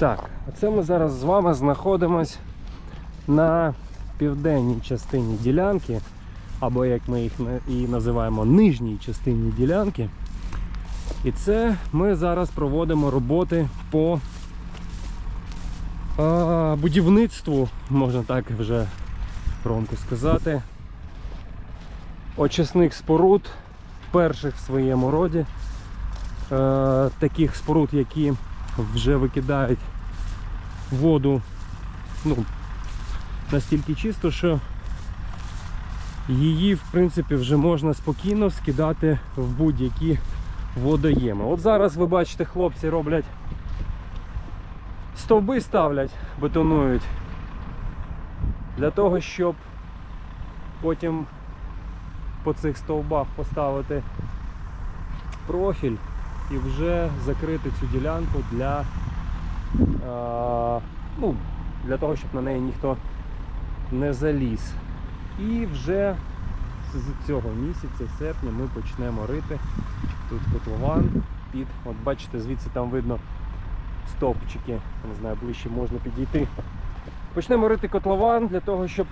Так, оце ми зараз з вами знаходимось на південній частині ділянки, або як ми їх і називаємо нижній частині ділянки. І це ми зараз проводимо роботи по а, будівництву, можна так вже громко сказати, очисних споруд, перших в своєму роді, е, таких споруд, які вже викидають воду ну, настільки чисто, що її в принципі вже можна спокійно скидати в будь-які водоєми. От зараз ви бачите, хлопці роблять стовби ставлять, бетонують для того, щоб потім по цих стовбах поставити профіль і вже закрити цю ділянку для, е, ну, для того, щоб на неї ніхто не заліз. І вже з цього місяця, серпня, ми почнемо рити тут котлован під, от бачите, звідси там видно стовпчики, не знаю, ближче можна підійти. Почнемо рити котлован для того, щоб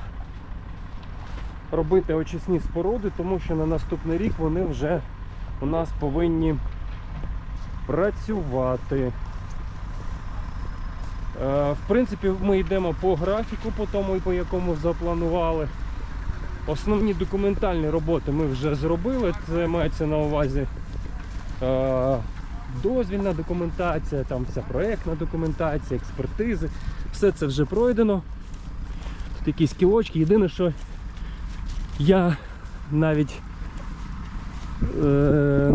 робити очисні споруди, тому що на наступний рік вони вже у нас повинні працювати. Е, В принципі, ми йдемо по графіку, по тому, по якому запланували. Основні документальні роботи ми вже зробили. Це мається на увазі е, дозвільна документація, там вся проєктна документація, експертизи. Все це вже пройдено. Тут якісь кілочки. Єдине, що я навіть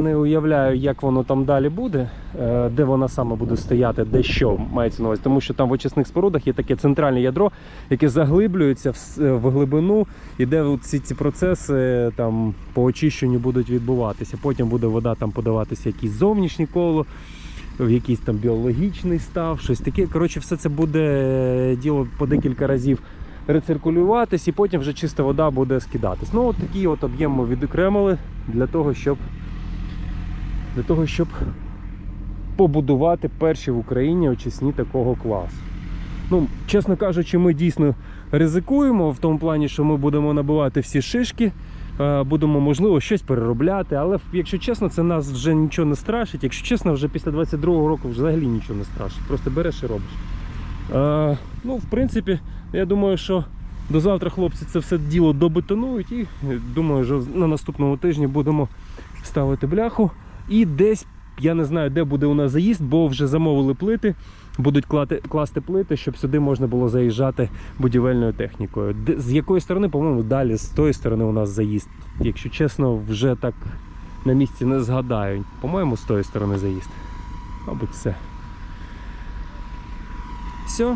не уявляю, як воно там далі буде, е, де вона саме буде стояти, де що мається на увазі. Тому що там в очисних спорудах є таке центральне ядро, яке заглиблюється в, в глибину, і де от ці, процеси там, по очищенню будуть відбуватися. Потім буде вода там подаватися якісь зовнішні коло. В якийсь там біологічний став, щось таке. Коротше, все це буде е, діло по декілька разів рециркулюватись, і потім вже чиста вода буде скидатись. Ну, от такий от об'єм ми відокремили для того, щоб для того, щоб побудувати перші в Україні очисні такого класу. Ну, чесно кажучи, ми дійсно ризикуємо в тому плані, що ми будемо набивати всі шишки, е, будемо, можливо, щось переробляти, але якщо чесно, це нас вже нічого не страшить. Якщо чесно, вже після 22-го року взагалі нічого не страшить. Просто береш і робиш. Е, ну, в принципі, я думаю, що до завтра хлопці це все діло добетонують і думаю, що на наступному тижні будемо ставити бляху. І десь, я не знаю, де буде у нас заїзд, бо вже замовили плити, будуть клати, класти плити, щоб сюди можна було заїжджати будівельною технікою. Де, з якої сторони, по-моєму, далі з тої сторони у нас заїзд. Якщо чесно, вже так на місці не згадаю. По-моєму, з тої сторони заїзд. Мабуть, все. Все.